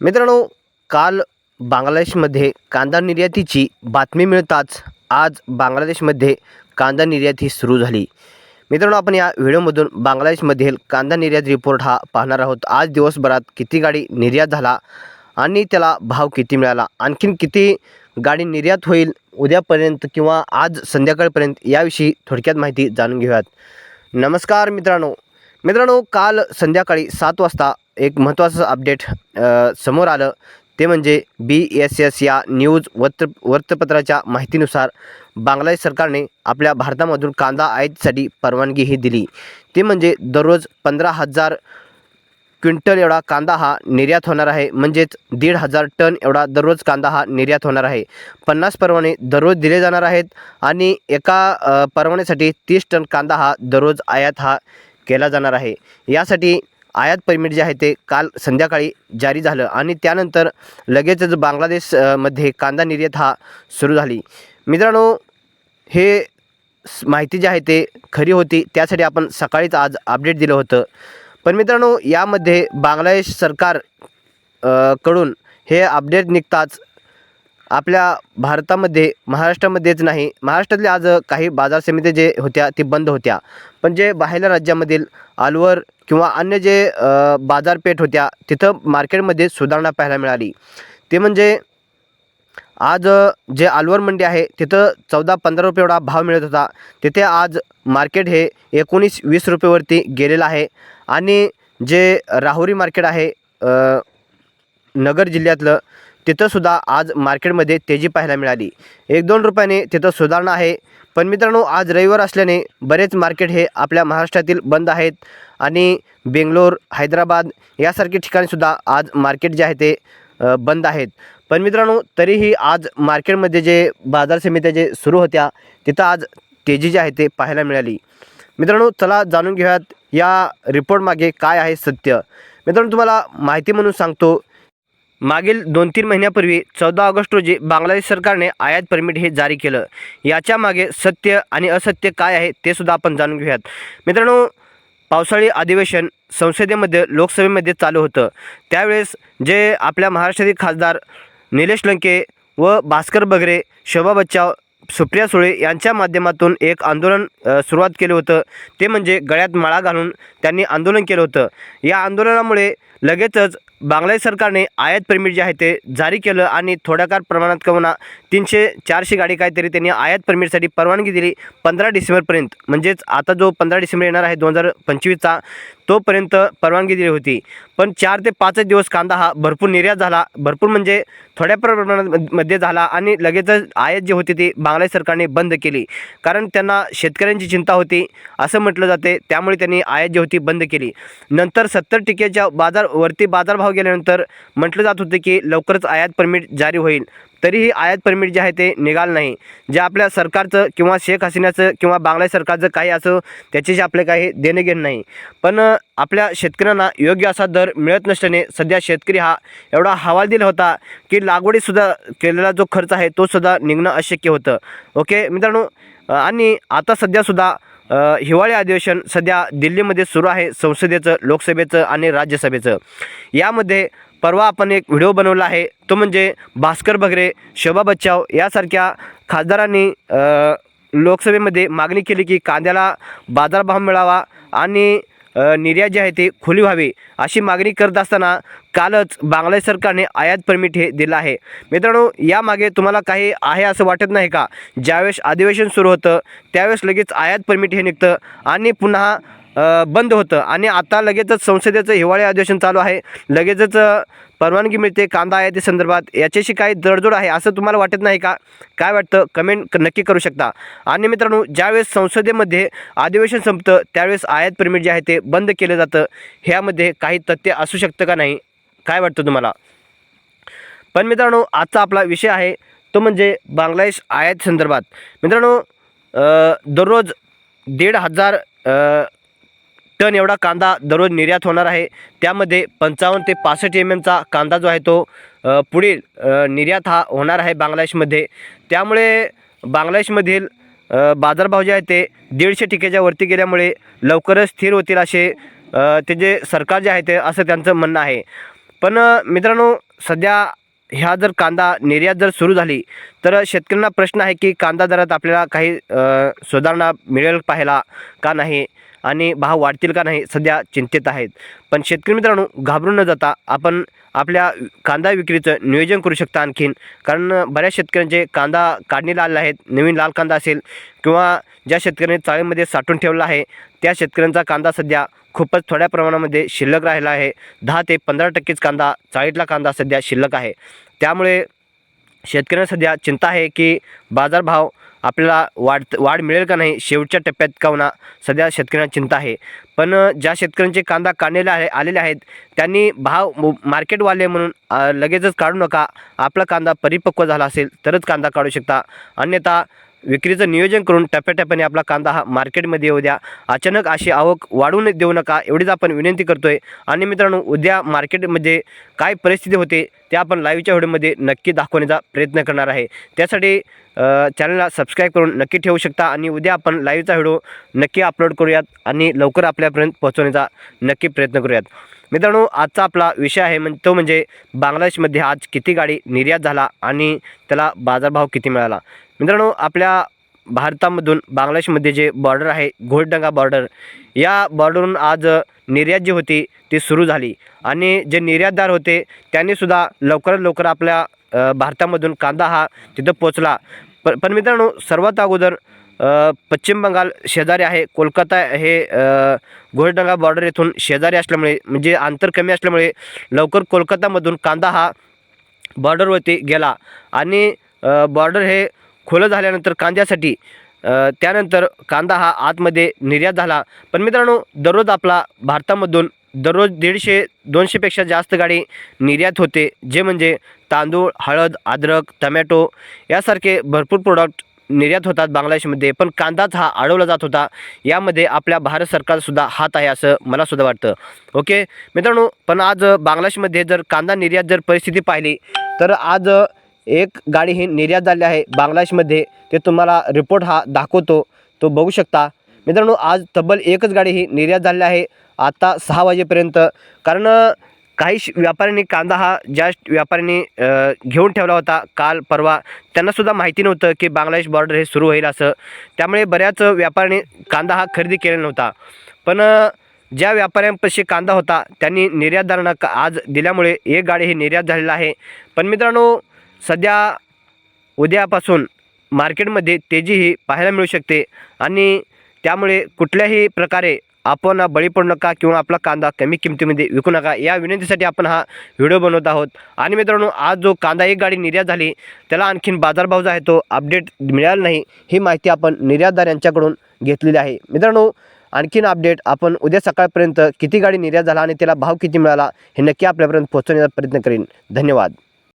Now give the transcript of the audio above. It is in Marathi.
मित्रांनो काल बांगलादेशमध्ये कांदा निर्यातीची बातमी मिळताच आज बांगलादेशमध्ये कांदा निर्यात ही सुरू झाली. मित्रांनो आपण या व्हिडिओमधून बांगलादेशमधील कांदा निर्यात रिपोर्ट हा पाहणार आहोत. आज दिवसभरात किती गाडी निर्यात झाला आणि त्याला भाव किती मिळाला? आणखीन किती गाडी निर्यात होईल उद्यापर्यंत किंवा आज संध्याकाळपर्यंत याविषयी थोडक्यात माहिती जाणून घेऊयात. नमस्कार मित्रांनो. मित्रांनो काल संध्याकाळी सात वाजता एक महत्त्वाचं अपडेट समोर आलं. ते म्हणजे बी एस एस या न्यूज वृत्त वृत्तपत्राच्या माहितीनुसार बांगलादेश सरकारने आपल्या भारतामधून कांदा आयातीसाठी परवानगी ही दिली. ते म्हणजे दररोज पंधरा हजार क्विंटल एवढा कांदा हा निर्यात होणार आहे. म्हणजेच दीड हजार टन एवढा दररोज कांदा हा निर्यात होणार आहे. पन्नास परवाने दररोज दिले जाणार आहेत आणि एका परवान्यासाठी तीस टन कांदा हा दररोज आयात हा केला जाणार आहे. यासाठी आयात परमिट जे आहे ते काल संध्याकाळी जारी झालं आणि त्यानंतर लगेचच बांगलादेशमध्ये कांदा निर्यात हा सुरू झाली. मित्रांनो हे माहिती जी आहे ते खरी होती त्यासाठी आपण सकाळीच आज अपडेट दिलं होतं. पण मित्रांनो यामध्ये बांगलादेश सरकारकडून हे अपडेट निघताच आपल्या भारतामध्ये महाराष्ट्रामध्येच नाही महाराष्ट्रातल्या आज काही बाजार समित्या जे होत्या ती बंद होत्या. पण जे बाहेरल्या राज्यामधील अलवर किंवा अन्य जे बाजारपेठ होत्या तिथं मार्केटमध्ये सुधारणा पाहायला मिळाली. ते म्हणजे आज जे अलवर मंडी आहे तिथं चौदा पंधरा रुपये एवढा भाव मिळत होता. तिथे आज मार्केट हे एकोणीस वीस रुपयेवरती गेलेलं आहे. आणि जे राहुरी मार्केट आहे नगर जिल्ह्यातलं तिथंसुद्धा आज मार्केटमध्ये तेजी पाहायला मिळाली. एक दोन रुपयाने तिथं सुधारणा आहे. पण मित्रांनो आज रविवार असल्याने बरेच मार्केट हे आपल्या महाराष्ट्रातील बंद आहेत. आणि बेंगलोर हैदराबाद यासारखे ठिकाणीसुद्धा आज मार्केट जे आहे ते बंद आहेत. पण मित्रांनो तरीही आज मार्केटमध्ये जे बाजार समित्या जे सुरू होत्या तिथं आज तेजी जी आहे ते पाहायला मिळाली. मित्रांनो चला जाणून घेऊयात या रिपोर्टमागे काय आहे सत्य. मित्रांनो तुम्हाला माहिती म्हणून सांगतो मागील दोन तीन महिन्यापूर्वी चौदा ऑगस्ट रोजी बांगलादेश सरकारने आयात परमिट हे जारी केलं. याच्या मागे सत्य आणि असत्य काय आहे ते सुद्धा आपण जाणून घेऊयात. मित्रांनो पावसाळी अधिवेशन संसदेमध्ये लोकसभेमध्ये चालू होतं. त्यावेळेस जे आपल्या महाराष्ट्रातील खासदार निलेश लंके व भास्कर बगरे शोभा बच्चाव सुप्रिया सुळे यांच्या माध्यमातून एक आंदोलन सुरुवात केलं होतं. ते म्हणजे गळ्यात माळा घालून त्यांनी आंदोलन केलं होतं. या आंदोलनामुळे लगेचच बांगलादेश सरकारने आयात परमिट जे आहे ते जारी केलं आणि थोड्याफार प्रमाणात कमना तीनशे चारशे गाडी काहीतरी त्यांनी आयात परमिटसाठी परवानगी दिली पंधरा डिसेंबरपर्यंत. म्हणजेच आता जो पंधरा डिसेंबर येणार आहे दोन हजार पंचवीसचा तोपर्यंत परवानगी दिली होती. पण चार ते पाचच दिवस कांदा हा भरपूर निर्यात झाला. भरपूर म्हणजे थोड्या प्रमाणात मध्ये झाला आणि लगेचच आयात जी होती ती बांगलादेश सरकारने बंद केली. कारण त्यांना शेतकऱ्यांची चिंता होती. असं म्हटलं जाते. त्यामुळे त्यांनी आयात जी होती बंद केली. नंतर सत्तर टिकेच्या बाजारवरती बाजारभाव गेल्यानंतर म्हटलं जात होतं की लवकरच आयात परमिट जारी होईल. तरीही आयात परमिट जे आहे ते निघालं नाही. जे आपल्या सरकारचं किंवा शेख हसीनाचं किंवा बांगलादेश सरकारचं काही असो त्याच्याशी आपले काही देणं घेणं नाही. पण आपल्या शेतकऱ्यांना योग्य असा दर मिळत नसल्याने सध्या शेतकरी हा एवढा हवाल दिला होता की लागवडीसुद्धा केलेला जो खर्च आहे तोसुद्धा निघणं अशक्य होतं. ओके मित्रांनो आणि आता सध्यासुद्धा हिवाळी अधिवेशन सध्या दिल्लीमध्ये सुरू आहे संसदेचं लोकसभेचं आणि राज्यसभेचं. यामध्ये परवा आपण एक व्हिडिओ बनवला आहे. तो म्हणजे भास्कर बगरे शोभा बच्चाव यासारख्या खासदारांनी लोकसभेमध्ये मागणी केली की कांद्याला बाजारभाव मिळावा आणि निर्यात जी आहे ती खुली व्हावी अशी मागणी करत असताना कालच बांगलादेश सरकारने आयात परमिट हे दिलं आहे. मित्रांनो यामागे तुम्हाला काही आहे असं वाटत नाही का? ज्यावेळेस अधिवेशन सुरू होतं त्यावेळेस लगेच आयात परमिट हे निघतं आणि पुन्हा बंद होतं. आणि आता लगेचच संसदेचं हिवाळी अधिवेशन चालू आहे. लगेचच परवानगी मिळते कांदा आयाती संदर्भात. याच्याशी काही तडजोड आहे असं तुम्हाला वाटत नाही का? काय वाटतं? कमेंट क- नक्की करू शकता. आणि मित्रांनो ज्यावेळेस संसदेमध्ये अधिवेशन संपतं त्यावेळेस आयात परमिट जे आहे ते बंद केलं जातं. ह्यामध्ये काही तथ्य असू शकतं का नाही? काय वाटतं तुम्हाला? पण मित्रांनो आजचा आपला विषय आहे तो म्हणजे बांगलादेश आयात संदर्भात. मित्रांनो दररोज दीड हजार टन एवढा कांदा दररोज निर्यात होणार आहे. त्यामध्ये पंचावन्न ते पासष्ट एम एमचा कांदा जो आहे तो पुढील निर्यात हा होणार आहे बांगलादेशमध्ये. त्यामुळे बांगलादेशमधील बाजारभाव जे आहे ते दीडशे टिकेच्या वरती गेल्यामुळे लवकरच स्थिर होतील असे ते जे सरकार जे आहे ते असं त्यांचं म्हणणं आहे. पण मित्रांनो सध्या ह्या जर कांदा निर्यात जर सुरू झाली तर शेतकऱ्यांना प्रश्न आहे की कांदा दरात आपल्याला काही सुधारणा मिळेल पाहायला का नाही? आणि भाव वाढतील का नाही सध्या चिंतेत आहेत. पण शेतकरी मित्रांनो घाबरून न जाता आपण आपल्या कांदा विक्रीचं नियोजन करू शकता आणखीन. कारण बऱ्याच शेतकऱ्यांचे कांदा काढणीला आलेला आहेत नवीन लाल कांदा असेल किंवा ज्या शेतकऱ्यांनी चाळीमध्ये साठवून ठेवला आहे त्या शेतकऱ्यांचा कांदा सध्या खूपच थोड्या प्रमाणामध्ये शिल्लक राहिला आहे. दहा ते पंधरा टक्केच कांदा चाळीतला कांदा सध्या शिल्लक आहे. त्यामुळे शेतकऱ्यांना सध्या चिंता आहे की बाजारभाव आपल्याला वाढ वाढ मिळेल का नाही? शेवटच्या टप्प्यात का होणार सध्या शेतकऱ्यांना चिंता आहे. पण ज्या शेतकऱ्यांचे कांदा काढलेले आहे आलेले आहेत त्यांनी भाव मार्केटवाले म्हणून लगेचच काढू नका. आपला कांदा परिपक्व झाला असेल तरच कांदा काढू शकता. अन्यथा विक्रीचं नियोजन करून टप्प्याटप्प्याने आपला कांदा हा मार्केटमध्ये येऊ द्या. अचानक अशी आवक वाढवून देऊ नका एवढीच आपण विनंती करतोय. आणि मित्रांनो उद्या मार्केटमध्ये काय परिस्थिती होते ते आपण लाईव्हच्या व्हिडिओमध्ये नक्की दाखवण्याचा प्रयत्न करणार आहे. त्यासाठी चॅनलला सबस्क्राईब करून नक्की ठेवू शकता आणि उद्या आपण लाईव्हचा व्हिडिओ नक्की अपलोड करूयात आणि लवकर आपल्यापर्यंत पोहोचवण्याचा नक्की प्रयत्न करूयात. मित्रांनो आजचा आपला विषय आहे म्हणजे तो म्हणजे बांगलादेशमध्ये आज किती गाडी निर्यात झाला आणि त्याला बाजारभाव किती मिळाला. मित्रांनो आपल्या भारतामधून बांगलादेशमध्ये जे बॉर्डर आहे घोडडंगा बॉर्डर या बॉर्डरवरून आज निर्यात जी होती ती सुरू झाली. आणि जे निर्यातदार होते त्यांनीसुद्धा लवकरात लवकर आपल्या भारतामधून कांदा हा तिथं पोचला प पण मित्रांनो सर्वात अगोदर पश्चिम बंगाल शेजारी आहे कोलकाता हे घोडडंगा बॉर्डर येथून शेजारी असल्यामुळे म्हणजे अंतर कमी असल्यामुळे लवकर कोलकातामधून कांदा हा बॉर्डरवरती गेला. आणि बॉर्डर हे खुलं झाल्यानंतर कांद्यासाठी त्यानंतर कांदा हा आतमध्ये निर्यात झाला. पण मित्रांनो दररोज आपला भारतामधून दररोज दीडशे दोनशेपेक्षा जास्त गाडी निर्यात होते. जे म्हणजे तांदूळ हळद अद्रक टमॅटो यासारखे भरपूर प्रोडक्ट निर्यात होतात बांगलादेशमध्ये. पण कांदाच हा अडवला जात होता. यामध्ये आपल्या भारत सरकारसुद्धा हात आहे असं मला सुद्धा वाटतं. ओके? मित्रांनो पण आज बांगलादेशमध्ये जर कांदा निर्यात जर परिस्थिती पाहिली तर आज एक गाडी ही निर्यात झाली आहे बांगलादेशमध्ये. ते तुम्हाला रिपोर्ट हा दाखवतो. तो बघू शकता. मित्रांनो आज तब्बल एकच गाडी ही निर्यात झालेली आहे. आत्ता सहा वाजेपर्यंत. कारण काही श- व्यापाऱ्यांनी कांदा हा ज्या व्यापाऱ्यांनी घेऊन ठेवला होता काल परवा त्यांनासुद्धा माहिती नव्हतं की बांगलादेश बॉर्डर हे सुरू होईल असं. त्यामुळे बऱ्याच व्यापाऱ्यांनी कांदा हा खरेदी केलेला नव्हता. पण ज्या व्यापाऱ्यांपाशी कांदा होता त्यांनी निर्यातदारांना का आज दिल्यामुळे एक गाडी ही निर्यात झालेला आहे. पण मित्रांनो सध्या उद्यापासून मार्केटमध्ये तेजी ही पाहायला मिळू शकते आणि त्यामुळे कुठल्याही प्रकारे आपण बळी पडू नका किंवा आपला कांदा कमी किमतीमध्ये विकू नका. या विनंतीसाठी आपण हा व्हिडिओ बनवत आहोत. आणि मित्रांनो आज जो कांदा एक गाडी निर्यात झाली त्याला आणखीन बाजारभाव जो आहे तो अपडेट मिळाला नाही ही माहिती आपण निर्यातदार यांच्याकडून घेतलेली आहे. मित्रांनो आणखीन अपडेट आपण उद्या सकाळपर्यंत किती गाडी निर्यात झाला आणि त्याला भाव किती मिळाला हे नक्की आपल्यापर्यंत पोहोचवण्याचा प्रयत्न करेन. धन्यवाद.